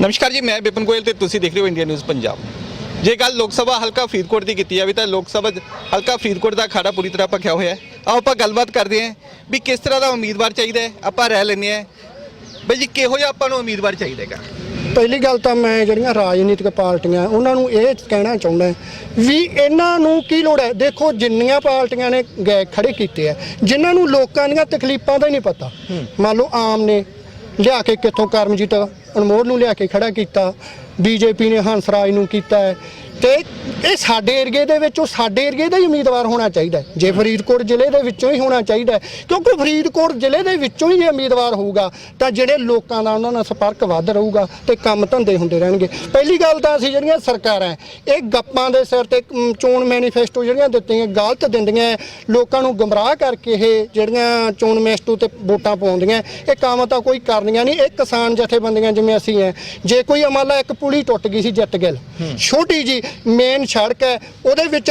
ਨਮਸਕਾਰ ਜੀ ਮੈਂ ਬਿਪਨ ਗੋਇਲ ਤੇ ਤੁਸੀਂ ਦੇਖ ਰਹੇ ਹੋ ਇੰਡੀਆ ਨਿਊਜ਼ ਪੰਜਾਬ। ਜੇ ਗੱਲ ਲੋਕ ਸਭਾ ਹਲਕਾ ਫਰੀਦਕੋਟ ਦੀ ਕੀਤੀ ਜਾਵੇ ਤਾਂ ਲੋਕ ਸਭਾ ਹਲਕਾ ਫਰੀਦਕੋਟ ਦਾ ਅਖਾੜਾ ਪੂਰੀ ਤਰ੍ਹਾਂ ਭਖਿਆ ਹੋਇਆ ਹੈ। ਆਓ ਆਪਾਂ ਗੱਲਬਾਤ ਕਰਦੇ ਹਾਂ ਵੀ ਕਿਸ ਤਰ੍ਹਾਂ ਦਾ ਉਮੀਦਵਾਰ ਚਾਹੀਦਾ ਹੈ। ਆਪਾਂ ਰਹਿ ਲੈਂਦੇ ਹਾਂ। ਬਈ ਜੀ ਕਿਹੋ ਜਿਹਾ ਆਪਾਂ ਨੂੰ ਉਮੀਦਵਾਰ ਚਾਹੀਦਾ ਹੈਗਾ? ਪਹਿਲੀ ਗੱਲ ਤਾਂ ਮੈਂ ਜਿਹੜੀਆਂ ਰਾਜਨੀਤਿਕ ਪਾਰਟੀਆਂ ਉਹਨਾਂ ਨੂੰ ਇਹ ਕਹਿਣਾ ਚਾਹੁੰਦਾ ਵੀ ਇਹਨਾਂ ਨੂੰ ਕੀ ਲੋੜ ਹੈ? ਦੇਖੋ ਜਿੰਨੀਆਂ ਪਾਰਟੀਆਂ ਨੇ ਗਏ ਖੜੇ ਕੀਤੇ ਆ ਜਿਨ੍ਹਾਂ ਨੂੰ ਲੋਕਾਂ ਦੀਆਂ ਤਕਲੀਫਾਂ ਦਾ ਹੀ ਨਹੀਂ ਪਤਾ। ਮੰਨ ਲਓ ਆਮ ਨੇ ਲਿਆ ਕੇ ਕਿੱਥੋਂ ਕਰਮਜੀਤ ਅਨਮੋਲ ਨੂੰ ਲਿਆ ਕੇ ਖੜਾ ਕੀਤਾ। ਬੀਜੇਪੀ ਨੇ ਹੰਸਰਾਜ ਨੂੰ ਕੀਤਾ ਹੈ। ਤੇ ਇਹ ਸਾਡੇ ਏਰੀਏ ਦੇ ਵਿੱਚ ਉਹ ਸਾਡੇ ਏਰੀਏ ਦਾ ਹੀ ਉਮੀਦਵਾਰ ਹੋਣਾ ਚਾਹੀਦਾ। ਜੇ ਫਰੀਦਕੋਟ ਜ਼ਿਲ੍ਹੇ ਦੇ ਵਿੱਚੋਂ ਹੀ ਹੋਣਾ ਚਾਹੀਦਾ ਕਿਉਂਕਿ ਫਰੀਦਕੋਟ ਜ਼ਿਲ੍ਹੇ ਦੇ ਵਿੱਚੋਂ ਹੀ ਜੇ ਉਮੀਦਵਾਰ ਹੋਊਗਾ ਤਾਂ ਜਿਹੜੇ ਲੋਕਾਂ ਦਾ ਉਹਨਾਂ ਨਾਲ ਸੰਪਰਕ ਵੱਧ ਰਹੂਗਾ ਤੇ ਕੰਮ ਧੰਦੇ ਹੁੰਦੇ ਰਹਿਣਗੇ। ਪਹਿਲੀ ਗੱਲ ਤਾਂ ਅਸੀਂ ਜਿਹੜੀਆਂ ਸਰਕਾਰਾਂ ਇਹ ਗੱਪਾਂ ਦੇ ਸਿਰ ਤੇ ਚੋਣ ਮੈਨੀਫੈਸਟੋ ਜਿਹੜੀਆਂ ਦਿੱਤੀਆਂ ਗਲਤ ਦਿੰਦੀਆਂ ਲੋਕਾਂ ਨੂੰ ਗਮਰਾਹ ਕਰਕੇ ਇਹ ਜਿਹੜੀਆਂ ਚੋਣ ਮੈਨੀਫੈਸਟੋ ਤੇ ਵੋਟਾਂ ਪਾਉਂਦੀਆਂ ਇਹ ਕੰਮ ਤਾਂ ਕੋਈ ਕਰਨੀਆਂ ਨਹੀਂ। ਇਹ ਕਿਸਾਨ ਜਥੇਬੰਦੀਆਂ ਜਿਵੇਂ ਅਸੀਂ ਹੈ ਜੇ ਕੋਈ ਮੰਨ ਲਾ ਇੱਕ ਪੁਲੀ ਟੁੱਟ ਗਈ ਸੀ ਜੱਟ ਗਿੱਲ ਛੋਟੀ ਜੀ ਮੇਨ ਸੜਕ ਹੈ, ਉਹਦੇ ਵਿੱਚ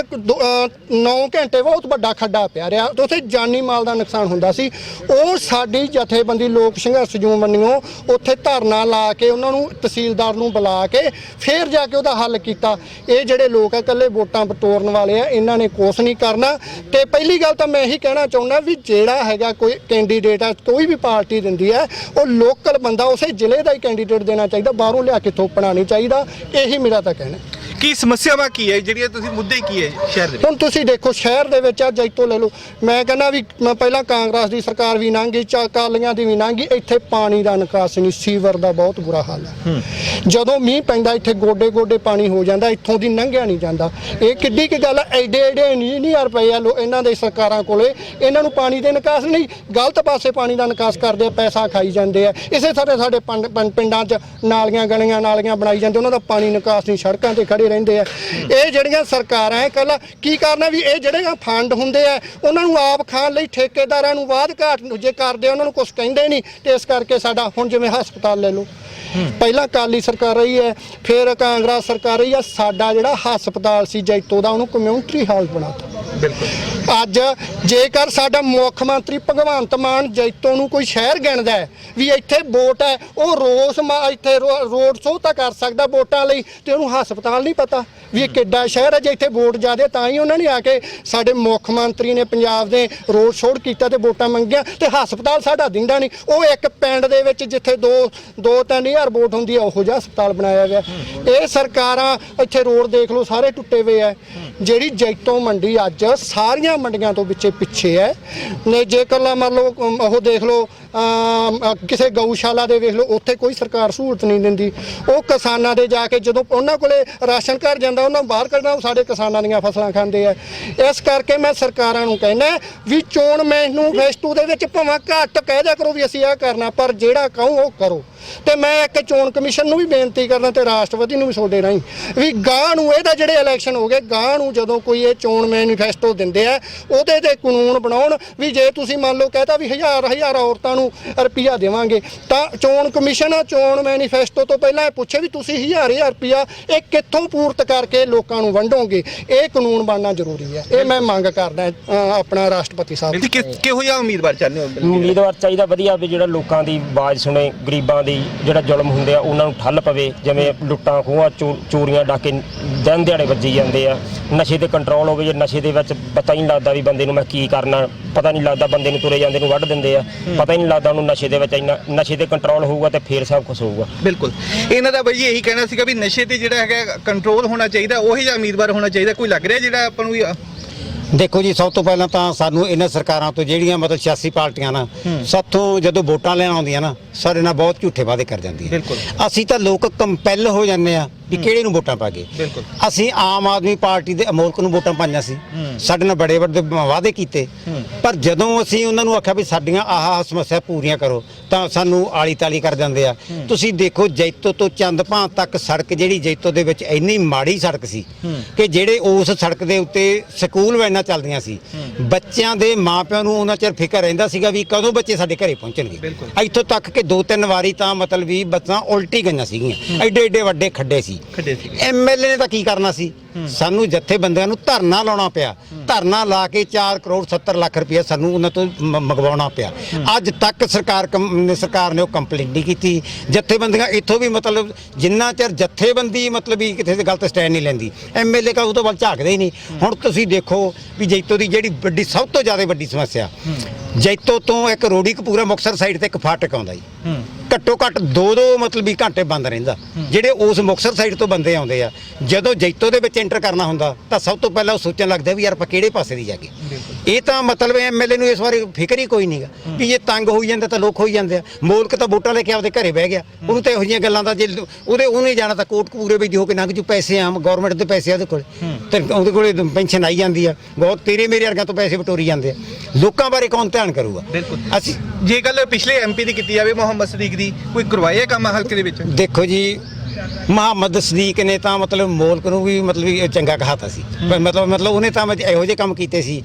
9 ਘੰਟੇ ਬਹੁਤ ਵੱਡਾ ਖੱਡਾ ਪਿਆ ਰਿਹਾ ਉੱਥੇ ਜਾਨੀ ਮਾਲ ਦਾ ਨੁਕਸਾਨ ਹੁੰਦਾ ਸੀ। ਉਹ ਸਾਡੀ ਜਥੇਬੰਦੀ ਲੋਕ ਸੰਘਰਸ਼ ਜੂ ਮੰਨਿਓ ਉੱਥੇ ਧਰਨਾ ਲਾ ਕੇ ਉਹਨਾਂ ਨੂੰ ਤਹਿਸੀਲਦਾਰ ਨੂੰ ਬੁਲਾ ਕੇ ਫੇਰ ਜਾ ਕੇ ਉਹਦਾ ਹੱਲ ਕੀਤਾ। ਇਹ ਜਿਹੜੇ ਲੋਕ ਆ, ਇਕੱਲੇ ਵੋਟਾਂ ਬਟੋਰਨ ਵਾਲੇ ਆ, ਇਹਨਾਂ ਨੇ ਕੁਛ ਨਹੀਂ ਕਰਨਾ। ਤੇ ਪਹਿਲੀ ਗੱਲ ਤਾਂ ਮੈਂ ਇਹੀ ਕਹਿਣਾ ਚਾਹੁੰਦਾ ਵੀ ਜਿਹੜਾ ਹੈਗਾ ਕੋਈ ਕੈਂਡੀਡੇਟ ਆ, ਕੋਈ ਵੀ ਪਾਰਟੀ ਦਿੰਦੀ ਹੈ ਉਹ ਲੋਕਲ ਬੰਦਾ ਉਸੇ ਜ਼ਿਲ੍ਹੇ ਦਾ ਹੀ ਕੈਂਡੀਡੇਟ ਦੇਣਾ ਚਾਹੀਦਾ, ਬਾਹਰੋਂ ਲਿਆ ਕੇ ਥੋਪਣਾ ਨਹੀਂ ਚਾਹੀਦਾ। ਇਹੀ ਮੇਰਾ ਤਾਂ ਕਹਿਣਾ। ਕੀ ਸਮੱਸਿਆਵਾਂ ਕੀ ਹੈ? ਜਿਹੜੀਆਂ ਤੁਸੀਂ ਮੁੱਦੇ ਕੀ ਹੈ ਸ਼ਹਿਰ ਦੇ ਵਿੱਚ? ਹੁਣ ਤੁਸੀਂ ਦੇਖੋ ਸ਼ਹਿਰ ਦੇ ਵਿੱਚ ਆ ਜੈਤੋ ਲੈ ਲਓ। ਮੈਂ ਕਹਿੰਦਾ ਵੀ ਮੈਂ ਪਹਿਲਾਂ ਕਾਂਗਰਸ ਦੀ ਸਰਕਾਰ ਵੀ ਲੰਘੀ ਚਾ ਕਾਲੀਆਂ ਦੀ ਵੀ ਲੰਘੀ। ਇੱਥੇ ਪਾਣੀ ਦਾ ਨਿਕਾਸ ਨਹੀਂ ਸੀਵਰ ਦਾ ਬਹੁਤ ਬੁਰਾ ਹਾਲ ਹੈ। ਜਦੋਂ ਮੀਂਹ ਪੈਂਦਾ ਇੱਥੇ ਗੋਡੇ ਗੋਡੇ ਪਾਣੀ ਹੋ ਜਾਂਦਾ ਇੱਥੋਂ ਦੀ ਲੰਘਿਆ ਨਹੀਂ ਜਾਂਦਾ। ਇਹ ਕਿੱਡੀ ਕੀ ਗੱਲ ਹੈ? ਐਡੇ ਐਡੇ ਨਹੀਂ ਨਹੀਂ ਯਾਰ ਪਏ ਆ ਲੋ ਇਹਨਾਂ ਦੇ ਸਰਕਾਰਾਂ ਕੋਲੇ। ਇਹਨਾਂ ਨੂੰ ਪਾਣੀ ਦੇ ਨਿਕਾਸ ਨਹੀਂ। ਗਲਤ ਪਾਸੇ ਪਾਣੀ ਦਾ ਨਿਕਾਸ ਕਰਦੇ ਆ ਪੈਸਾ ਖਾਈ ਜਾਂਦੇ ਆ। ਇਸੇ ਤਰ੍ਹਾਂ ਸਾਡੇ ਪੰਡ- ਪੰਡ- ਪਿੰਡਾਂ 'ਚ ਨਾਲੀਆਂ ਗਲੀਆਂ ਨਾਲੀਆਂ ਬਣਾਈ ਜਾਂਦੇ ਉਹਨਾਂ ਦਾ ਪਾਣੀ ਨਿਕਾਸ ਨਹੀਂ ਸੜਕਾਂ ਤੇ ਖੜੇ ਰਹਿੰਦੇ ਆ। ਇਹ ਜਿਹੜੀਆਂ ਸਰਕਾਰਾਂ ਹੈ ਕੱਲ ਕੀ ਕਰਨਾ ਵੀ ਇਹ ਜਿਹੜੇ ਫੰਡ ਹੁੰਦੇ ਆ, ਉਹਨਾਂ ਨੂੰ ਆਪ ਖਾਣ ਲਈ ਠੇਕੇਦਾਰਾਂ ਨੂੰ ਬਾਅਦ ਘਾਟ ਜੇ ਕਰਦੇ ਉਹਨਾਂ ਨੂੰ ਕੁਝ ਕਹਿੰਦੇ ਨਹੀਂ ਤੇ ਇਸ ਕਰਕੇ ਸਾਡਾ ਹੁਣ ਜਿਵੇਂ ਹਸਪਤਾਲ ਲੈ ਲਓ। ਪਹਿਲਾਂ ਕਾਲੀ ਸਰਕਾਰ ਰਹੀ ਹੈ, ਫਿਰ ਕਾਂਗਰਸ ਸਰਕਾਰ ਰਹੀ ਹੈ, ਸਾਡਾ ਜਿਹੜਾ ਹਸਪਤਾਲ ਸੀ ਜੈਤੋ ਦਾ, ਉਹਨੂੰ ਕਮਿਊਨਿਟੀ ਹਾਲ ਬਣਾਤਾ। ਅੱਜ ਜੇਕਰ ਸਾਡਾ ਮੁੱਖ ਮੰਤਰੀ ਭਗਵੰਤ ਮਾਨ ਜੈਤੋ ਨੂੰ ਕੋਈ ਸ਼ਹਿਰ ਗਿਣਦਾ ਹੈ, ਵੀ ਇੱਥੇ ਵੋਟ ਹੈ, ਉਹ ਰੋਸ ਮਾ- ਇੱਥੇ ਰੋ- ਰੋਡ ਸ਼ੋਅ ਤਾਂ ਕਰ ਸਕਦਾ ਵੋਟਾਂ ਲਈ, ਤੇ ਉਹਨੂੰ ਹਸਪਤਾਲ ਨਹੀਂ ਪਤਾ ਵੀ ਇਹ ਕਿੱਡਾ ਸ਼ਹਿਰ ਹੈ, ਜੇ ਇੱਥੇ ਵੋਟ ਜ਼ਿਆਦੇ ਤਾਂ ਹੀ ਉਹਨਾਂ ਨੇ ਆ ਕੇ ਸਾਡੇ ਮੁੱਖ ਮੰਤਰੀ ਨੇ ਪੰਜਾਬ ਦੇ ਰੋਡ ਸ਼ੋਅ ਕੀਤਾ ਤੇ ਵੋਟਾਂ ਮੰਗੀਆਂ, ਤੇ ਹਸਪਤਾਲ ਸਾਡਾ ਦਿੰਦਾ ਨਹੀਂ। ਉਹ ਇੱਕ ਪਿੰਡ ਦੇ ਵਿੱਚ ਜਿੱਥੇ ਦੋ ਦੋ ਤਿੰਨ ਹਜ਼ਾਰ ਵੋਟ ਹੁੰਦੀ ਹੈ, ਉਹੋ ਜਿਹਾ ਹਸਪਤਾਲ ਬਣਾਇਆ ਗਿਆ। ਇਹ ਸਰਕਾਰਾਂ ਇੱਥੇ ਰੋਡ ਦੇਖ ਲਓ, ਸਾਰੇ ਟੁੱਟੇ ਹੋਏ ਆ। ਜਿਹੜੀ ਜੈਤੋਂ ਮੰਡੀ ਅੱਜ ਸਾਰੀਆਂ ਮੰਡੀਆਂ ਤੋਂ ਵਿੱਚੇ ਪਿੱਛੇ ਹੈ। ਨੇ ਜੇਕਰ ਲਾ ਮੰਨ ਲਓ ਅਮ, ਉਹ ਦੇਖ ਲਓ ਅਮ, ਕਿਸੇ ਗਊਸ਼ਾਲਾ ਦੇ ਵੇਖ ਲਓ ਉੱਥੇ ਕੋਈ ਸਰਕਾਰ ਸਹੂਲਤ ਨਹੀਂ ਦਿੰਦੀ। ਉਹ ਕਿਸਾਨਾਂ ਦੇ ਜਾ ਕੇ ਜਦੋਂ ਉਹਨਾਂ ਕੋਲੇ ਰਾਸ਼ਨ ਘਰ ਜਾਂਦਾ ਉਹਨਾਂ ਨੂੰ ਬਾਹਰ ਕੱਢਣਾ ਉਹ ਸਾਡੇ ਕਿਸਾਨਾਂ ਦੀਆਂ ਫਸਲਾਂ ਖਾਂਦੇ ਆ। ਇਸ ਕਰਕੇ ਮੈਂ ਸਰਕਾਰਾਂ ਨੂੰ ਕਹਿੰਦਾ ਵੀ ਚੋਣ ਮੈਨੂੰ ਮੈਨੂਫੈਸਟੋ ਦੇ ਵਿੱਚ ਭਾਵੇਂ ਘੱਟ ਕਹਿ ਦਿਆ ਕਰੋ ਵੀ ਅਸੀਂ ਇਹ ਕਰਨਾ ਪਰ ਜਿਹੜਾ ਕਹੋ ਉਹ ਕਰੋ। ਤੇ ਮੈਂ ਇੱਕ ਚੋਣ ਕਮਿਸ਼ਨ ਨੂੰ ਵੀ ਬੇਨਤੀ ਕਰਦਾ ਤੇ ਰਾਸ਼ਟਰਪਤੀ ਨੂੰ ਵੀ ਤੁਹਾਡੇ ਰਾਹੀਂ ਵੀ ਗਾਂ ਨੂੰ ਇਹਦਾ ਜਿਹੜੇ ਇਲੈਕਸ਼ਨ ਹੋ ਗਏ ਗਾਂ ਨੂੰ ਜਦੋਂ ਕੋਈ ਇਹ ਚੋਣ ਮੈਨੀਫੈਸਟੋ ਦਿੰਦੇ ਆ ਉਹਦੇ ਤੇ ਕਾਨੂੰਨ ਬਣਾਉਣ ਵੀ ਜੇ ਤੁਸੀਂ ਮੰਨ ਲਓ ਕਹਤਾ ਵੀ ਹਜ਼ਾਰ ਹਜ਼ਾਰ ਔਰਤਾਂ ਨੂੰ ਰੁਪਈਆ ਦੇਵਾਂਗੇ ਤਾਂ ਚੋਣ ਕਮਿਸ਼ਨ ਚੋਣ ਮੈਨੀਫੈਸਟੋ ਤੋਂ ਪਹਿਲਾਂ ਇਹ ਪੁੱਛੇ ਵੀ ਤੁਸੀਂ ਹਜ਼ਾਰ ਹਜ਼ਾਰ ਰੁਪਈਆ ਇਹ ਕਿੱਥੋਂ ਪੂਰਤ ਕਰਕੇ ਲੋਕਾਂ ਨੂੰ ਵੰਡੋਗੇ? ਇਹ ਕਾਨੂੰਨ ਬਣਨਾ ਜ਼ਰੂਰੀ ਹੈ। ਇਹ ਮੈਂ ਮੰਗ ਕਰਦਾ ਆਪਣਾ ਰਾਸ਼ਟਰਪਤੀ ਸਾਹਿਬ ਕਿਹੋ ਜਿਹਾ ਉਮੀਦਵਾਰ ਚਾਹੁੰਦੇ ਹੋ? ਉਮੀਦਵਾਰ ਚਾਹੀਦਾ ਵਧੀਆ ਵੀ ਜਿਹੜਾ ਲੋਕਾਂ ਦੀ ਆਵਾਜ਼ ਸੁਣੇ ਗਰੀਬਾਂ ਦੀ ਜਿਹੜਾ ਜ਼ੁਲਮ ਹੁੰਦੇ ਆ ਉਹਨਾਂ ਨੂੰ ਠੱਲ ਪਵੇ। ਜਿਵੇਂ ਲੁੱਟਾਂ ਖੋਹਾਂ ਚੋਰੀਆਂ ਡਾਕੇ ਦਿਨ ਦਿਹਾੜੇ ਵੱਜੀ ਜਾਂਦੇ ਆ। ਨਸ਼ੇ ਤੇ ਕੰਟਰੋਲ ਹੋਵੇ ਜੇ ਨਸ਼ੇ ਦੇ ਵਿੱਚ ਪਤਾ ਹੀ ਨਹੀਂ ਲੱਗਦਾ ਵੀ ਬੰਦੇ ਨੂੰ ਮੈਂ ਕੀ ਕਰਨਾ ਪਤਾ ਨਹੀਂ ਲੱਗਦਾ ਬੰਦੇ ਨੂੰ ਤੁਰੇ ਜਾਂਦੇ ਨੂੰ ਵੱਢ ਦਿੰਦੇ ਆ। ਪਤਾ ਹੀ ਨਹੀਂ ਲੱਗਦਾ ਉਹਨੂੰ ਨਸ਼ੇ ਦੇ ਵਿੱਚ ਇੰਨਾ ਨਸ਼ੇ ਤੇ ਕੰਟਰੋਲ ਹੋਊਗਾ ਤੇ ਫੇਰ ਸਭ ਕੁਝ ਹੋਊਗਾ। ਬਿਲਕੁਲ। ਇਹਨਾਂ ਦਾ ਬਈ ਇਹੀ ਕਹਿਣਾ ਸੀਗਾ ਵੀ ਨਸ਼ੇ ਤੇ ਜਿਹੜਾ ਹੈਗਾ ਕੰਟਰੋਲ ਹੋਣਾ ਚਾਹੀਦਾ ਉਹੀ ਜਿਹਾ ਉਮੀਦਵਾਰ ਹੋਣਾ ਚਾਹੀਦਾ। ਕੋਈ ਲੱਗ ਰਿਹਾ ਜਿਹੜਾ ਆਪਾਂ ਨੂੰ ਦੇਖੋ ਜੀ ਸਭ ਤੋਂ ਪਹਿਲਾਂ ਤਾਂ ਸਾਨੂੰ ਇਹਨਾਂ ਸਰਕਾਰਾਂ ਤੋਂ ਜਿਹੜੀਆਂ ਮਤਲਬ ਸਿਆਸੀ ਪਾਰਟੀਆਂ ਨਾ ਸਾਥੋਂ ਜਦੋਂ ਵੋਟਾਂ ਲੈਣ ਆਉਂਦੀਆਂ ਨਾ ਸਾਡੇ ਨਾਲ ਬਹੁਤ ਝੂਠੇ ਵਾਅਦੇ ਕਰ ਜਾਂਦੀਆਂ। ਅਸੀਂ ਤਾਂ ਲੋਕ ਕੰਪੈਲ ਹੋ ਜਾਂਦੇ ਆ। ਵੀ ਕਿਹੜੇ ਨੂੰ ਵੋਟਾਂ ਪਾਗੇ ਬਿਲਕੁਲ। ਅਸੀਂ ਆਮ ਆਦਮੀ ਪਾਰਟੀ ਦੇ ਅਮੋਲਕ ਨੂੰ ਵੋਟਾਂ ਪਾਈਆਂ ਸੀ। ਸਾਡੇ ਨਾਲ ਬੜੇ ਵੱਡੇ ਵਾਅਦੇ ਕੀਤੇ। ਪਰ ਜਦੋਂ ਅਸੀਂ ਉਹਨਾਂ ਨੂੰ ਆਖਿਆ ਵੀ ਸਾਡੀਆਂ ਆਹ ਸਮੱਸਿਆ ਪੂਰੀਆਂ ਕਰੋ ਤਾਂ ਸਾਨੂੰ ਆਲੀ ਤਾਲੀ ਕਰ ਜਾਂਦੇ ਆ। ਤੁਸੀਂ ਦੇਖੋ ਜੈਤੋ ਤੋਂ ਚੰਦਪਾਂ ਤੱਕ ਸੜਕ ਜਿਹੜੀ ਜੈਤੋ ਦੇ ਵਿੱਚ ਇੰਨੀ ਮਾੜੀ ਸੜਕ ਸੀ ਕਿ ਜਿਹੜੇ ਉਸ ਸੜਕ ਦੇ ਉੱਤੇ ਸਕੂਲ ਵੈਨਾਂ ਚੱਲਦੀਆਂ ਸੀ। ਬੱਚਿਆਂ ਦੇ ਮਾਪਿਆਂ ਨੂੰ ਉਹਨਾਂ ਚਿਰ ਫਿਕਰ ਰਹਿੰਦਾ ਸੀਗਾ ਵੀ ਕਦੋਂ ਬੱਚੇ ਸਾਡੇ ਘਰੇ ਪਹੁੰਚਣਗੇ। ਇੱਥੋਂ ਤੱਕ ਕਿ ਦੋ ਤਿੰਨ ਵਾਰੀ ਤਾਂ ਮਤਲਬ ਵੀ ਬੱਸਾਂ ਉਲਟੀ ਗਈਆਂ ਸੀਗੀਆਂ। ਐਡੇ ਐਡੇ ਵੱਡੇ ਖੱਡੇ ਸੀ। ਖੱਡੇ ਸੀਗੇ। ਐਮਐਲਏ ਨੇ ਤਾਂ ਕੀ ਕਰਨਾ ਸੀ? ਸਾਨੂੰ ਜਥੇਬੰਦੀਆਂ ਨੂੰ ਧਰਨਾ ਲਾਉਣਾ ਪਿਆ। ਧਰਨਾ ਲਾ ਕੇ 4 ਕਰੋੜ 70 ਲੱਖ ਰੁਪਏ ਸਾਨੂੰ ਉਹਨਾਂ ਤੋਂ ਮੰਗਵਾਉਣਾ ਪਿਆ। ਅੱਜ ਤੱਕ ਸਰਕਾਰ ਸਰਕਾਰ ਨੇ ਉਹ ਕੰਪਲੀਟ ਨਹੀਂ ਕੀਤੀ। ਜਥੇਬੰਦੀਆਂ ਇੱਥੋਂ ਵੀ ਮਤਲਬ ਜਿੰਨਾ ਚਿਰ ਜਥੇਬੰਦੀ ਮਤਲਬ ਵੀ ਕਿਤੇ ਤੇ ਗਲਤ ਸਟੈਂਡ ਨਹੀਂ ਲੈਂਦੀ ਐਮਐਲਏ ਕਾ ਉਹ ਤੋਂ ਵੱਲ ਝਾਕਦੇ ਹੀ ਨਹੀਂ। ਹੁਣ ਤੁਸੀਂ ਦੇਖੋ ਵੀ ਜੈਤੋ ਦੀ ਜਿਹੜੀ ਵੱਡੀ ਸਭ ਤੋਂ ਜ਼ਿਆਦਾ ਵੱਡੀ ਸਮੱਸਿਆ ਜੈਤੋ ਤੋਂ ਇੱਕ ਰੋੜੀ ਕਪੂਰਾ ਮੁਕਸਰ ਸਾਈਡ ਤੇ ਇੱਕ ਫਾਟਕ ਆਉਂਦਾ ਜੀ। ਘੱਟੋ ਘੱਟ ਦੋ ਦੋ ਮਤਲਬ ਵੀ ਘੰਟੇ ਬੰਦ ਰਹਿੰਦਾ। ਜਿਹੜੇ ਉਸ ਮੁਕਸਰ ਸਾਈਡ ਤੋਂ ਬੰਦੇ ਆਉਂਦੇ ਆ ਜਦੋਂ ਜੈਤੋ ਦੇ ਵਿੱਚ ਐਂਟਰ ਕਰਨਾ ਹੁੰਦਾ ਤਾਂ ਸਭ ਤੋਂ ਪਹਿਲਾਂ ਉਹ ਸੋਚਣ ਲੱਗਦਾ ਵੀ ਯਾਰ ਆਪਾਂ ਕਿਹੜੇ ਪਾਸੇ ਦੀ ਜਾਗੇ ਇਹ ਤਾਂ ਮਤਲਬ ਐਮਐਲਏ ਨੂੰ ਇਸ ਬਾਰੇ ਫਿਕਰ ਹੀ ਕੋਈ ਨਹੀਂਗਾ ਵੀ ਇਹ ਤੰਗ ਹੋਈ ਜਾਂਦਾ ਤਾਂ ਲੋਕ ਹੋਈ ਜਾਂਦੇ ਆ। ਮੋਲਕ ਤਾਂ ਵੋਟਾਂ ਲੈ ਕੇ ਆਪਦੇ ਘਰੇ ਬਹਿ ਗਿਆ। ਉਹਨੂੰ ਤਾਂ ਇਹੋ ਜਿਹੀਆਂ ਗੱਲਾਂ ਦਾ ਜੇ ਉਹਦੇ ਉਹਨੇ ਜਾਣਾ ਤਾਂ ਕੋਟ ਕਪੂਰੇ ਵਿੱਚ ਹੋ ਕੇ ਲੰਘ ਜੂ ਪੈਸੇ ਆਮ ਗਵਰਨਮੈਂਟ ਦੇ ਪੈਸੇ ਆ ਉਹਦੇ ਕੋਲ। ਤੇ ਉਹਦੇ ਕੋਲੇ ਪੈਨਸ਼ਨ ਆਈ ਜਾਂਦੀ ਆ। ਬਹੁਤ ਤੇਰੇ ਮੇਰੇ ਵਰਗਿਆਂ ਤੋਂ ਪੈਸੇ ਬਟੋਰੀ ਜਾਂਦੇ ਆ। ਲੋਕਾਂ ਬਾਰੇ ਕੌਣ ਧਿਆਨ ਕਰੂਗਾ? ਬਿਲਕੁਲ। ਅਸੀਂ ਜੇ ਗੱਲ ਪਿਛਲੇ ਐਮਪੀ ਦੀ ਕੀਤੀ ਜਾਵੇ ਮੁਹੰਮਦ ਸਦੀਕ ਦੀ ਕੋਈ ਕਰਵਾਇਆ ਕੰਮ ਹਲਕੇ ਦੇ ਵਿੱਚ? ਦੇਖੋ ਜੀ ਮੁਹੰਮਦ ਸਦੀਕ ਨੇ ਤਾਂ ਮਤਲਬ ਮੋਲਕ ਨੂੰ ਵੀ ਮਤਲਬ ਵੀ ਚੰਗਾ ਕਹਾਤਾ ਸੀ। ਪਰ ਮਤਲਬ ਮਤਲਬ ਉਹਨੇ ਤਾਂ ਇਹੋ ਜਿਹੇ ਕੰਮ ਕੀਤੇ ਸੀ।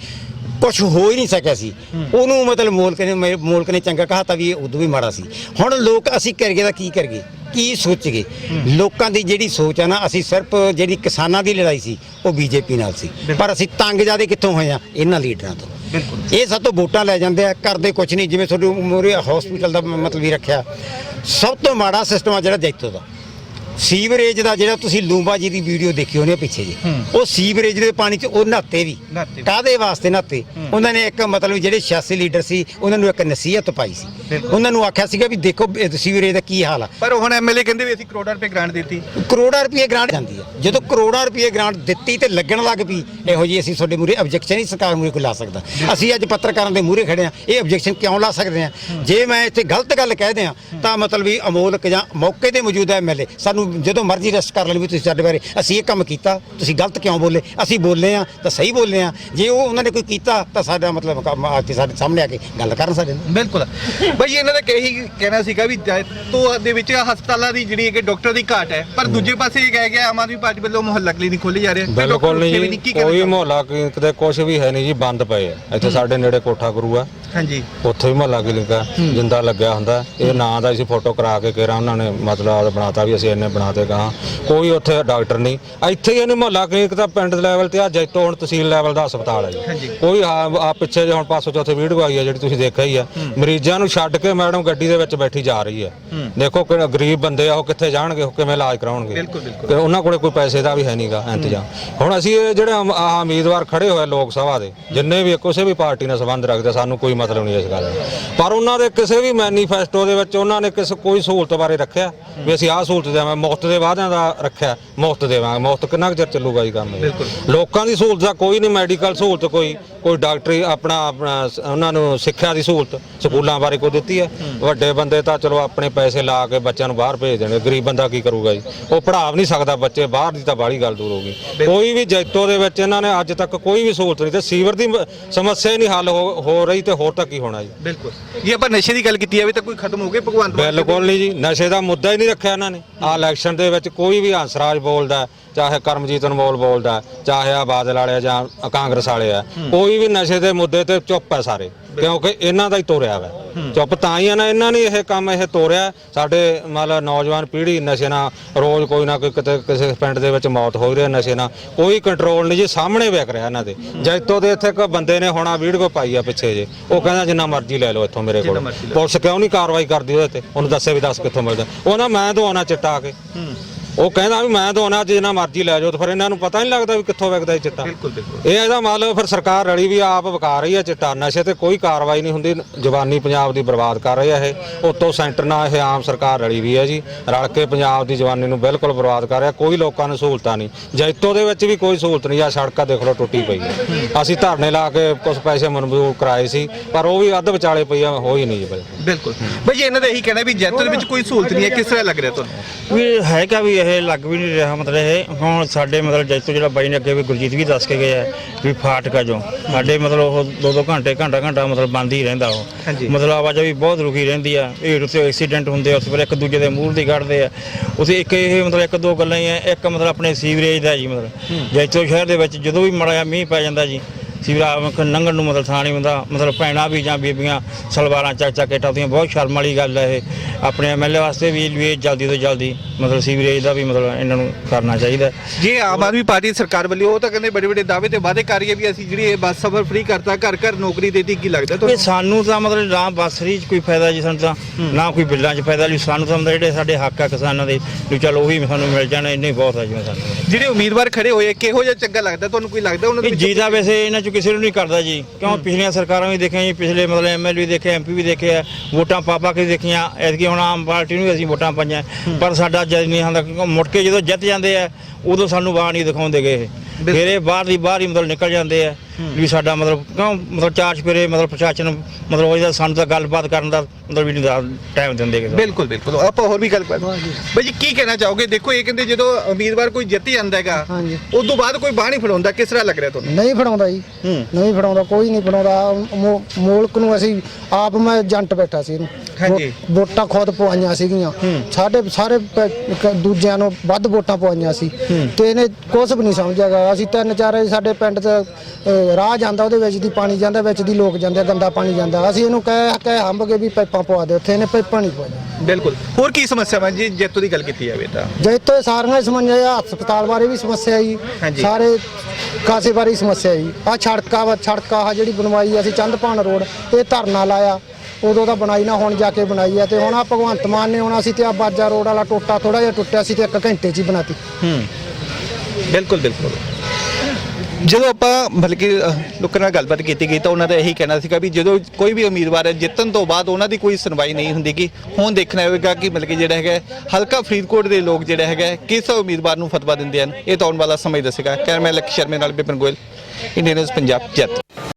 ਕੁਝ ਹੋ ਹੀ ਨਹੀਂ ਸਕਿਆ ਸੀ। ਉਹਨੂੰ ਮਤਲਬ ਮੋਲਕ ਨੇ ਮੋਲਕ ਨੇ ਚੰਗਾ ਕਹਾਤਾ ਵੀ ਇਹ ਉਦੋਂ ਵੀ ਮਾੜਾ ਸੀ। ਹੁਣ ਲੋਕ ਅਸੀਂ ਕਰੀਏ ਤਾਂ ਕੀ ਕਰੀਏ? ਕੀ ਸੋਚੀਏ? ਲੋਕਾਂ ਦੀ ਜਿਹੜੀ ਸੋਚ ਆ ਨਾ ਅਸੀਂ ਸਿਰਫ ਜਿਹੜੀ ਕਿਸਾਨਾਂ ਦੀ ਲੜਾਈ ਸੀ ਉਹ ਬੀਜੇਪੀ ਨਾਲ ਸੀ। ਪਰ ਅਸੀਂ ਤੰਗ ਜਿਆਦੇ ਕਿੱਥੋਂ ਹੋਏ ਆ? ਇਹਨਾਂ ਲੀਡਰਾਂ ਤੋਂ। ਬਿਲਕੁਲ। ਇਹ ਸਭ ਤੋਂ ਵੋਟਾਂ ਲੈ ਜਾਂਦੇ ਆ ਕਰਦੇ ਕੁਝ ਨਹੀਂ, ਜਿਵੇਂ ਤੁਹਾਨੂੰ ਮੋਰੇ ਹਸਪੀਟਲ ਦਾ ਮਤਲਬ ਹੀ ਰੱਖਿਆ। ਸਭ ਤੋਂ ਮਾੜਾ ਸਿਸਟਮ ਆ ਜਿਹੜਾ ਜੈਤੋ ਦਾ। ਸੀਵਰੇਜ ਦਾ ਜਿਹੜਾ ਤੁਸੀਂ ਲੂੰਬਾ ਜੀ ਦੀ ਵੀਡੀਓ ਦੇਖੀ ਹੋਣੀ ਆ ਪਿੱਛੇ ਜੀ ਉਹ ਸੀਵਰੇਜ ਦੇ ਪਾਣੀ 'ਚ ਉਹ ਨਹਾਤੇ ਵੀ। ਨਹਾਤੇ ਵੀ। ਕਾਦੇ ਵਾਸਤੇ ਨਹਾਤੇ? ਉਹਨਾਂ ਨੇ ਇੱਕ ਮਤਲਬ ਜਿਹੜੇ 86 ਲੀਡਰ ਸੀ ਉਹਨਾਂ ਨੂੰ ਇੱਕ ਨਸੀਹਤ ਪਾਈ ਸੀ। ਬਿਲਕੁਲ। ਉਹਨਾਂ ਨੂੰ ਆਖਿਆ ਸੀਗਾ ਵੀ ਦੇਖੋ ਇਹ ਸੀਵਰੇਜ ਦਾ ਕੀ ਹਾਲ ਆ। ਪਰ ਹੁਣ ਐਮਐਲਏ ਕਹਿੰਦੇ ਵੀ ਅਸੀਂ ਕਰੋੜਾਂ ਰੁਪਏ ਗ੍ਰਾਂਟ ਦਿੱਤੀ। ਕਰੋੜਾਂ ਰੁਪਏ ਗ੍ਰਾਂਟ ਜਾਂਦੀ ਹੈ ਜਦੋਂ ਕਰੋੜਾਂ ਰੁਪਏ ਗ੍ਰਾਂਟ ਦਿੱਤੀ ਤੇ ਲੱਗਣ ਲੱਗ ਪਈ ਇਹੋ ਜੀ ਅਸੀਂ ਤੁਹਾਡੇ ਮੂਰੇ ਆਬਜੈਕਸ਼ਨ ਹੀ ਸਰਕਾਰ ਮੂਰੇ ਕੋਈ ਲਾ ਸਕਦਾ। ਅਸੀਂ ਅੱਜ ਪੱਤਰਕਾਰਾਂ ਦੇ ਮੂਰੇ ਖੜੇ ਆ ਇਹ ਆਬਜੈਕਸ਼ਨ ਕਿਉਂ ਲਾ ਸਕਦੇ ਆ? ਜੇ ਮੈਂ ਇੱਥੇ ਗਲਤ ਗੱਲ ਕਹਿ ਦਿਆਂ ਤਾਂ ਮਤਲਬ ਵੀ ਅਮੋਲਕ ਜਾਂ ਮੌਕੇ ਤੇ ਮੌਜੂਦ ਐਮਐਲਏ ਸਾਨੂੰ ਜਦੋਂ ਮਰਜ਼ੀ ਰੈਸਟ ਕਰ ਲੈਣ ਵੀ ਤੁਸੀਂ ਸਾਡੇ ਬਾਰੇ ਅਸੀਂ ਇਹ ਕੰਮ ਕੀਤਾ ਤੁਸੀਂ ਗਲਤ ਕਿਉਂ ਬੋਲੇ? ਅਸੀਂ ਬੋਲੇ ਆ ਤਾਂ ਸਹੀ ਬੋਲੇ ਆ ਜੇ ਉਹ ਉਹਨਾਂ ਨੇ ਕੋਈ ਕੀਤਾ ਤਾਂ ਸਾਡਾ ਮਤਲਬ ਕੰਮ ਆ ਕੇ ਸਾਡੇ ਸਾਹਮਣੇ ਆ ਕੇ ਗੱਲ ਕਰਨ ਸਾਡੇ ਨਾਲ। ਬਿਲਕੁਲ। ਬਈ ਇਹਨਾਂ ਦਾ ਕਹੀ ਕਹਿਣਾ ਸੀਗਾ ਵੀ ਤੋਂ ਦੇ ਵਿੱਚ ਹਸਪਤਾਲਾਂ ਦੀ ਜਿਹੜੀ ਕਿ ਡਾਕਟਰ ਦੀ ਘਾਟ ਹੈ ਪਰ ਦੂਜੇ ਪਾਸੇ ਇਹ ਕਹਿ ਗਿਆ ਆਮ ਆਦਮੀ ਪਾਰਟੀ ਵੱਲੋਂ ਮੁਹੱਲਾ ਕਲੀਨਿਕ ਖੋਲੇ ਜਾ ਰਹੇ। ਬਿਲਕੁਲ ਨਹੀਂ ਕੋਈ? ਮੁਹੱਲਾ ਕਿਤੇ ਕੁਝ ਵੀ ਹੈ ਨਹੀਂ ਜੀ ਬੰਦ ਪਏ ਆ। ਇੱਥੇ ਸਾਡੇ ਨੇੜੇ ਕੋਠਾ ਗੁਰੂ ਆ। ਹਾਂਜੀ। ਉੱਥੇ ਵੀ ਮੁਹੱਲਾ ਕਲੀਨਿਕ ਆ ਜਿੰਦਾ ਲੱਗਿਆ ਹੁੰਦਾ। ਇਹ ਨਾਂ ਦਾ ਅਸੀਂ ਫੋਟੋ ਕਰਾ ਕੇ ਕਿਹਾ ਉਹਨਾਂ ਨੇ ਮਤਲਬ ਬਣਾਤਾ ਵੀ ਅਸੀਂ ਇੰਨੇ ਬਣਾਤੇ ਗਾਂ। ਕੋਈ ਉੱਥੇ ਡਾਕਟਰ ਨਹੀਂ। ਇੱਥੇ ਹੀ ਇਹਨੇ ਮੁਹੱਲਾ ਕਲੀਨਿਕ ਤਾਂ ਪਿੰਡ ਦੇ ਲੈਵਲ ਤੇ ਆ ਜੈਤੋ ਹੁਣ ਤਹਿਸੀਲ ਲੈਵਲ ਦਾ ਹਸਪਤਾਲ ਹੈ। ਜੀ। ਕੋਈ ਆ ਪਿੱਛੇ ਜੇ ਹੁਣ ਪਾਸੋਂ ਚੌਥੇ ਵੀਡੀਓ ਆਈ ਹੈ ਜਿਹੜੀ ਤੁਸੀਂ ਦੇਖਿਆ ਹੀ ਆ। ਮਰੀਜ਼ਾਂ ਨੂੰ ਛੱਡ ਕੇ ਮੈਡਮ ਗੱਡੀ ਦੇ ਵਿੱਚ ਬੈਠੀ ਜਾ ਰਹੀ ਹੈ। ਦੇਖੋ ਕਿ ਗਰੀਬ ਬੰਦੇ ਆ ਉਹ ਕਿੱਥੇ ਜਾਣਗੇ ਉਹ ਕਿਵੇਂ ਇਲਾਜ ਕਰਾਉਣਗੇ। ਬਿਲਕੁਲ, ਉਹਨਾਂ ਕੋਲੇ ਕੋਈ ਪੈਸੇ ਦਾ ਵੀ ਹੈ ਨਹੀਂਗਾ ਇੰਤਜ਼ਾਮ। ਹੁਣ ਅਸੀਂ ਇਹ ਜਿਹੜੇ ਆਹ ਉਮੀਦਵਾਰ ਖੜੇ ਹੋਏ ਲੋਕ ਸਭਾ ਦੇ ਜਿੰਨੇ ਵੀ ਕਿਸੇ ਵੀ ਪਾਰਟੀ ਨਾਲ ਸੰਬੰਧ ਰੱਖਦੇ ਸਾਨੂੰ ਕੋਈ ਮਤਲਬ ਨਹੀਂ ਇਸ ਗੱਲ ਦਾ। ਪਰ ਉਹਨਾਂ ਦੇ ਕਿਸੇ ਵੀ ਮੈਨੀਫੈਸਟੋ ਦੇ ਵਿੱਚ ਉਹਨਾਂ ਨੇ ਕਿਸੇ ਕੋਈ ਸਹੂਲਤ ਬਾਰੇ ਰੱਖਿਆ? ਵੀ ਅਸੀਂ ਆਹ ਸਹੂਲਤ ਦੇਵਾਂਗੇ ਮੁਫਤ ਦੇ ਵਾਅਦਿਆਂ ਦਾ ਰੱਖਿਆ ਮੁਫਤ ਦੇਵਾਂਗੇ ਮੁਫਤ ਕਿੰਨਾ ਕੁ ਚਿਰ ਚੱਲੂਗਾ ਜੀ ਕੰਮ ਇਹ? ਲੋਕਾਂ ਦੀ ਸਹੂਲਤ ਦਾ ਕੋਈ ਨਹੀਂ ਮੈਡੀਕਲ ਸਹੂਲਤ ਕੋਈ ਕੋਈ ਡਾਕਟਰੀ ਆਪਣਾ ਆਪਣਾ ਸ- ਉਹਨਾਂ ਨੂੰ ਸਿੱਖਿਆ ਦੀ ਸਹੂਲਤ ਸਕੂਲਾਂ ਬਾਰੇ ਕੋਈ ਦਿੱਤੀ ਹੈ? ਵੱਡੇ ਬੰਦੇ ਤਾਂ ਚਲੋ ਆਪਣੇ ਪੈਸੇ ਲਾ ਕੇ ਬੱਚਿਆਂ ਨੂੰ ਬਾਹਰ ਭੇਜ ਦੇਣਗੇ ਗਰੀਬ ਬੰਦਾ ਕੀ ਕਰੂਗਾ ਜੀ? ਉਹ ਪੜ੍ਹਾ ਵੀ ਨਹੀਂ ਸਕਦਾ ਬੱਚੇ ਬਾਹਰ ਦੀ ਤਾਂ ਬਾਹਲੀ ਗੱਲ ਦੂਰ ਹੋ ਗਈ। ਕੋਈ ਵੀ ਜੈਤੋ ਦੇ ਵਿੱਚ ਇਹਨਾਂ ਨੇ ਅੱਜ ਤੱਕ ਕੋਈ ਵੀ ਸਹੂਲਤ ਨਹੀਂ ਤੇ ਸੀਵਰ ਦੀ ਮ- ਸਮੱਸਿਆ ਹੀ ਨਹੀਂ ਹੱਲ ਹੋ ਹੋ ਰਹੀ ਤੇ ਹੋਰ ਤਾਂ ਕੀ ਹੋਣਾ ਜੀ? ਬਿਲਕੁਲ। ਜੇ ਆਪਾਂ ਨਸ਼ੇ ਦੀ ਗੱਲ ਕੀਤੀ ਜਾਵੇ ਤਾਂ ਕੋਈ ਖਤਮ ਹੋ ਗਏ ਭਗਵਾਨ ਮਾਨ? ਬਿਲਕੁਲ ਨਹੀਂ ਜੀ ਨਸ਼ੇ ਦਾ ਮੁੱਦਾ ਹੀ ਨਹੀਂ ਰੱਖਿਆ ਇਹਨਾਂ ਨੇ। ਆ ਇਲੈਕਸ਼ਨ ਦੇ ਵਿੱਚ ਕੋਈ ਵੀ ਹੰਸਰਾਜ ਬੋਲਦਾ ਹੈ, ਚਾਹੇ ਕਰਮਜੀਤ ਅਨਮੋਲ ਬੋਲਦਾ ਹੈ, ਚਾਹੇ ਆ ਬਾਦਲ ਵਾਲੇ ਆ ਜਾਂ ਕਾਂਗਰਸ ਵਾਲੇ ਆ ਕੋਈ ਵੀ ਨਸ਼ੇ ਦੇ ਮੁੱਦੇ ਤੇ ਚੁੱਪ ਹੈ ਸਾਰੇ। ਕਿਉਂਕਿ ਇਹਨਾਂ ਦਾ ਹੀ ਤੋਰਿਆ ਵਾ। ਚੁੱਪ ਤਾਂ ਹੀ ਆ ਨਾ ਇਹਨਾਂ ਨੇ ਇਹ ਕੰਮ ਇਹ ਤੋਰਿਆ। ਸਾਡੇ ਮਤਲਬ ਨੌਜਵਾਨ ਪੀੜ੍ਹੀ ਨਸ਼ੇ ਨਾਲ ਰੋਜ਼ ਕੋਈ ਨਾ ਕੋਈ ਕਿਤੇ ਕਿਸੇ ਪਿੰਡ ਦੇ ਵਿੱਚ ਮੌਤ ਹੋ ਰਹੀ ਹੈ ਨਸ਼ੇ ਨਾਲ। ਕੋਈ ਕੰਟਰੋਲ ਨਹੀਂ ਜੀ ਸਾਹਮਣੇ ਵੇਖ ਰਿਹਾ ਇਹਨਾਂ ਦੇ। ਜੈਤੋ ਦੇ ਇੱਥੇ ਇੱਕ ਬੰਦੇ ਨੇ ਹੁਣ ਵੀਡੀਓ ਪਾਈ ਆ ਪਿੱਛੇ ਜੇ। ਉਹ ਕਹਿੰਦਾ ਜਿੰਨਾ ਮਰਜ਼ੀ ਲੈ ਲਓ ਇੱਥੋਂ ਮੇਰੇ ਕੋਲ। ਪੁਲਿਸ ਕਿਉਂ ਨਹੀਂ ਕਾਰਵਾਈ ਕਰਦੀ ਉਹਦੇ ਤੇ? ਉਹਨੂੰ ਦੱਸੇ ਵੀ ਦੱਸ ਕਿੱਥੋਂ ਮਿਲਦਾ। ਉਹ ਨਾ ਮੈਂ ਦਵਾਉਣਾ ਚਿੱਟਾ ਆ ਕੇ। ਉਹ ਕਹਿੰਦਾ ਵੀ ਮੈਂ ਦਵਾਉਣਾ ਜਿੰਨਾ ਮਰਜ਼ੀ ਲੈ ਜਾਓ ਤੇ ਫਿਰ ਇਹਨਾਂ ਨੂੰ ਪਤਾ ਨਹੀਂ ਲੱਗਦਾ ਵੀ ਕਿੱਥੋਂ ਵਿਕਦਾ ਇਹ ਚਿੱਟਾ। ਬਿਲਕੁਲ ਬਿਲਕੁਲ। ਇਹ ਇਹਦਾ ਮਤਲਬ ਫਿਰ ਸਰਕਾਰ ਰਲੀ ਵੀ ਆਪ ਵਿਕਾ ਰਹੀ ਹੈ ਚਿੱਟਾ ਨਸ਼ੇ ਤੇ ਕੋਈ ਕਾਰਵਾਈ ਨਹੀਂ ਹੁੰਦੀ ਜਵਾਨੀ ਪੰਜਾਬ ਦੀ ਬਰਬਾਦ ਕਰ ਰਹੀ ਹੈ ਇਹ ਉਤੋਂ ਸੈਂਟਰ ਨਾਲ ਇਹ ਆਮ ਸਰਕਾਰ ਰਲੀ ਵੀ ਹੈ ਜੀ ਰਲ ਕੇ ਪੰਜਾਬ ਦੀ ਜਵਾਨੀ ਨੂੰ ਬਿਲਕੁਲ ਬਰਬਾਦ ਕਰ ਰਿਹਾ ਕੋਈ ਲੋਕਾਂ ਨੂੰ ਸਹੂਲਤਾਂ ਨਹੀਂ। ਜੈਤੋ ਦੇ ਵਿੱਚ ਵੀ ਕੋਈ ਸਹੂਲਤ ਨਹੀਂ ਆ ਸੜਕਾਂ ਦੇਖ ਲਓ ਟੁੱਟੀ ਪਈ ਹੈ। ਅਸੀਂ ਧਰਨੇ ਲਾ ਕੇ ਕੁਝ ਪੈਸੇ ਮਨਜ਼ੂਰ ਕਰਾਏ ਸੀ ਪਰ ਉਹ ਵੀ ਅੱਧ ਵਿਚਾਲੇ ਪਈ ਆ ਹੋ ਹੀ ਨਹੀਂ ਜੀ ਬਿਲਕੁਲ ਬਿਲਕੁਲ। ਬਈ ਇਹਨਾਂ ਦਾ ਇਹੀ ਕਹਿਣਾ ਵੀ ਜੈਤੋ ਦੇ ਵਿੱਚ ਕੋਈ ਸਹੂਲਤ ਨਹੀਂ ਹੈ ਕਿਸ ਤਰ੍ਹਾਂ ਲੱਗ ਰਿਹਾ ਤੁਹਾਨੂੰ? ਵੀ ਹੈਗਾ ਵੀ ਇਹ ਲੱਗ ਵੀ ਨਹੀਂ ਰਿਹਾ ਮਤਲਬ ਇਹ ਹੁਣ ਸਾਡੇ ਮਤਲਬ ਜੈਤੋ ਜਿਹੜਾ ਬਾਈ ਨੇ ਅੱਗੇ ਵੀ ਗੁਰਜੀਤ ਵੀ ਦੱਸ ਕੇ ਗਿਆ ਵੀ ਫਾਟਕਾ ਜੋ ਸਾਡੇ ਮਤਲਬ ਉਹ ਦੋ ਦੋ ਘੰਟੇ ਘੰਟਾ ਘੰਟਾ ਮਤਲਬ ਬੰਦ ਹੀ ਰਹਿੰਦਾ। ਉਹ। ਮਤਲਬ ਆਵਾਜਾਈ ਬਹੁਤ ਰੁਕੀ ਰਹਿੰਦੀ ਆ ਇਹ ਉੱਤੇ ਐਕਸੀਡੈਂਟ ਹੁੰਦੇ ਆ ਉਸ ਵੇਲੇ ਇੱਕ ਦੂਜੇ ਦੇ ਮੂਹਰ ਦੀ ਕੱਢਦੇ ਆ। ਉਸੇ ਇੱਕ ਇਹ ਮਤਲਬ ਇੱਕ ਦੋ ਗੱਲਾਂ ਹੀ ਆ ਇੱਕ ਮਤਲਬ ਆਪਣੇ ਸੀਵਰੇਜ ਦਾ ਜੀ ਮਤਲਬ। ਜੈਤੋ ਸ਼ਹਿਰ ਦੇ ਵਿੱਚ ਜਦੋਂ ਵੀ ਮਾੜਾ ਮੀਂਹ ਪੈ ਜਾਂਦਾ ਜੀ ਸੀਵਰਾ ਨੰਗਣ ਨੂੰ ਮਤਲਬ ਥਾਂ ਨਹੀਂ ਹੁੰਦਾ। ਮਤਲਬ ਭੈਣਾਂ ਵੀ ਜਾਂ ਬੀਬੀਆਂ ਸਲਵਾਰਾਂ ਚੱਕ ਚੱਕ ਕੇ ਟਾਉਂਦੀਆਂ ਬਹੁਤ ਸ਼ਰਮ ਵਾਲੀ ਗੱਲ ਹੈ ਇਹ। ਆਪਣੇ ਐਮਐਲਏ ਵਾਸਤੇ ਵੀ ਵੀ ਇਹ ਜਲਦੀ ਤੋਂ ਜਲਦੀ ਮਤਲਬ ਸੀਵਰੇਜ ਦਾ ਵੀ ਮਤਲਬ ਇਹਨਾਂ ਨੂੰ ਕਰਨਾ ਚਾਹੀਦਾ। ਜੇ ਆਮ ਆਦਮੀ ਪਾਰਟੀ ਸਰਕਾਰ ਵੱਲੋਂ ਉਹ ਤਾਂ ਕਹਿੰਦੇ ਬੜੇ ਬੜੇ ਦਾਅਵੇ ਤੇ ਵਾਅਦੇ ਕਰ ਰਹੀ ਹੈ ਵੀ ਅਸੀਂ ਜਿਹੜੀ ਇਹ ਬੱਸ ਸਫ਼ਰ ਫ੍ਰੀ ਕਰਤਾ ਘਰ ਘਰ ਨੌਕਰੀ ਦੇਤੀ ਕੀ ਲੱਗਦਾ ਇਹ ਤੁਹਾਨੂੰ? ਸਾਨੂੰ ਤਾਂ ਮਤਲਬ ਨਾ ਬੱਸਰੀ 'ਚ ਕੋਈ ਫਾਇਦਾ ਜੀ ਸਾਨੂੰ ਤਾਂ ਨਾ ਕੋਈ ਬਿੱਲਾਂ 'ਚ ਫਾਇਦਾ ਜੀ। ਸਾਨੂੰ ਤਾਂ ਜਿਹੜੇ ਸਾਡੇ ਹੱਕ ਆ ਕਿਸਾਨਾਂ ਦੇ ਵੀ ਚਲ ਉਹ ਵੀ ਸਾਨੂੰ ਮਿਲ ਜਾਣ ਇੰਨੇ ਬਹੁਤ ਆ ਜਿਵੇਂ ਸਾਨੂੰ। ਜਿਹੜੇ ਉਮੀਦਵਾਰ ਖੜੇ ਹੋਏ ਕਿਹੋ ਜਿਹਾ ਚੰਗਾ ਲੱਗਦਾ? ਤੁਹਾਨੂੰ ਕੋਈ ਲੱਗਦਾ ਉਹਨਾਂ ਦੇ ਇਹ ਜੀ ਦਾ ਵੈਸੇ ਇਹਨਾਂ 'ਚ ਕਿਸੇ ਨੂੰ ਨਹੀਂ ਕਰਦਾ ਜੀ। ਕਿਉਂ? ਪਿਛਲੀਆਂ ਸਰਕਾਰਾਂ ਵੀ ਦੇਖੀਆਂ ਜੀ ਪਿਛਲੇ ਮਤਲਬ ਐਮਐਲਏ ਵੀ ਦੇਖੇ ਐਮਪੀ ਵੀ ਦੇਖੇ ਆ ਵੋਟਾਂ ਪਾਪਾ ਕੇ ਦੇਖੀਆਂ। ਐਤਕੀ ਹੁਣ ਆਮ ਪਾਰਟੀ ਨੂੰ ਵੀ ਅਸੀਂ ਵੋਟਾਂ ਪਾਈਆਂ। ਪਰ ਸਾਡਾ ਜਦ ਨਹੀਂ ਹੁੰਦਾ ਕਿਉਂਕਿ ਮੁੜ ਕੇ ਜਦੋਂ ਜਿੱਤ ਜਾਂਦੇ ਆ ਉਦੋਂ ਸਾਨੂੰ ਬਾਹਰ ਨਹੀਂ ਦਿਖਾਉਂਦੇ ਗਏ ਫਿਰ ਇਹ ਬਾਹਰ ਦੀ ਬਾਹਰ ਹੀ ਮਤਲਬ ਨਿਕਲ ਜਾਂਦੇ ਆ। ਵੀ ਸਾਡਾ ਮਤਲਬ ਕਿਉਂ ਮਤਲਬ ਚਾਰ ਚਪੇਰੇ ਮਤਲਬ ਪ੍ਰਸ਼ਾਸਨ ਮਤਲਬ ਉਹਦਾ ਸਾਨੂੰ ਤਾਂ ਗੱਲਬਾਤ ਕਰਨ ਦਾ ਮਤਲਬ ਵੀ ਨਹੀਂ ਟਾਈਮ ਦਿੰਦੇ ਕਿਸੇ ਬਿਲਕੁਲ ਬਿਲਕੁਲ। ਆਪਾਂ ਹੋਰ ਵੀ ਗੱਲ ਕਰ ਬਾਈ ਜੀ ਕੀ ਕਹਿਣਾ ਚਾਹੋਗੇ? ਦੇਖੋ ਇਹ ਕਹਿੰਦੇ ਜਦੋਂ ਉਮੀਦਵਾਰ ਕੋਈ ਜਿੱਤ ਜਾਂਦਾ ਹੈਗਾ। ਉਸ ਤੋਂ ਬਾਅਦ ਕੋਈ ਨਹੀਂ ਫੜਾਉਂਦਾ। ਕਿਸ ਤਰ੍ਹਾਂ ਲੱਗ ਰਿਹਾ ਤੁਹਾਨੂੰ? ਨਹੀਂ ਫੜਾਉਂਦਾ ਜੀ। ਨਹੀਂ ਫੜਾਉਂਦਾ ਕੋਈ ਨਹੀਂ ਫੜਾਉਂਦਾ। ਮੁਲਕ ਨੂੰ ਅਸੀਂ ਆਪ ਮੈਂ ਜੰਟ ਬੈਠਾ ਸੀ। ਇਹਨੂੰ ਹਾਂਜੀ। ਵੋਟਾਂ ਖੁਦ ਪਵਾਈਆਂ ਸੀਗੀਆਂ। ਸਾਡੇ ਸਾਰੇ ਦੂਜਿਆਂ ਨੂੰ ਵੱਧ ਵੋਟਾਂ ਪਵਾਈਆਂ ਸੀ। ਤੇ ਇਹਨੇ ਕੁਝ ਵੀ ਨਹੀਂ ਸਮਝਿਆਗਾ ਅਸੀਂ ਤਿੰਨ ਚਾਰ ਸਾਡੇ ਪਿੰਡ ਤੇ ਅ, ਰਾਹ ਜਾਂਦਾ ਉਹਦੇ ਵਿੱਚ ਦੀ ਪਾਣੀ ਜਾਂਦਾ ਵਿੱਚ ਦੀ ਲੋਕ ਜਾਂਦੇ ਗੰਦਾ ਪਾਣੀ ਜਾਂਦਾ। ਅਸੀਂ ਇਹਨੂੰ ਕਹਿ ਕਹਿ ਹੰਬ ਕੇ ਵੀ ਪਾਈਪਾਂ ਪਵਾ ਦੇ ਉੱਥੇ ਇਹਨੇ ਪਾਈਪਾਂ ਨਹੀਂ ਪਵਾਈਆਂ। ਬਿਲਕੁਲ। ਹੋਰ ਕੀ ਸਮੱਸਿਆਵਾਂ ਜੀ ਜੇਤੂ ਦੀ ਗੱਲ ਕੀਤੀ ਜਾਵੇ ਤਾਂ? ਜੈਤੋ ਸਾਰੀਆਂ ਸਮੱਸਿਆ ਆ ਹਸਪਤਾਲ ਬਾਰੇ ਵੀ ਸਮੱਸਿਆ ਜੀ ਹਾਂਜੀ। ਸਾਰੇ ਕਾਸੇ ਬਾਰੇ ਹੀ ਸਮੱਸਿਆ ਜੀ। ਆ ਛੜਕਾ ਵਾ ਛੜਕਾ ਆ ਜਿਹੜੀ ਬਣਵਾਈ ਅਸੀਂ ਚੰਦਪਾਨ ਰੋਡ ਇਹ ਧਰਨਾ ਲਾਇਆ। ਉਦੋਂ ਤਾਂ ਬਣਾਈ ਨਾ ਹੁਣ ਜਾ ਕੇ ਬਣਾਈ ਆ ਤੇ ਹੁਣ ਆ ਭਗਵੰਤ ਮਾਨ ਨੇ ਹੁਣ ਅਸੀਂ ਤੇ ਆ ਬਾਜਾ ਰੋਡ ਵਾਲਾ ਟੋਟਾ ਥੋੜਾ ਜਿਹਾ ਟੁੱਟਿਆ ਸੀ ਤੇ ਇੱਕ ਘੰਟੇ 'ਚ ਹੀ ਬਣਾਤੀ। ਹੂੰ। ਬਿਲਕੁਲ ਬਿਲਕੁਲ। ਜਦੋਂ ਆਪਾਂ ਬਲਕਿ ਅਹ, ਲੋਕਾਂ ਨਾਲ ਗੱਲਬਾਤ ਕੀਤੀ ਗਈ ਤਾਂ ਉਹਨਾਂ ਦਾ ਇਹੀ ਕਹਿਣਾ ਸੀਗਾ ਵੀ ਜਦੋਂ ਕੋਈ ਵੀ ਉਮੀਦਵਾਰ ਹੈ ਜਿੱਤਣ ਤੋਂ ਬਾਅਦ ਉਹਨਾਂ ਦੀ ਕੋਈ ਸੁਣਵਾਈ ਨਹੀਂ ਹੁੰਦੀਗੀ ਹੁਣ ਦੇਖਣਾ ਹੋਵੇਗਾ ਕਿ ਬਲਕਿ ਜਿਹੜਾ ਹੈਗਾ ਹਲਕਾ ਫਰੀਦਕੋਟ ਦੇ ਲੋਕ ਜਿਹੜਾ ਹੈਗਾ ਕਿਸ ਉਮੀਦਵਾਰ ਨੂੰ ਫਤਵਾ ਦਿੰਦੇ ਹਨ। ਇਹ ਤਾਂ ਆਉਣ ਵਾਲਾ ਸਮਾਂ ਹੀ ਦੱਸੇਗਾ। ਕੈਮਰਾ ਲੱਕੀ ਸ਼ਰਮੇ ਨਾਲ ਬਿਪਨ ਗੋਇਲ ਇੰਡੀਅਨ ਨਿਊਜ਼ ਪੰਜਾਬ ਜੱਤ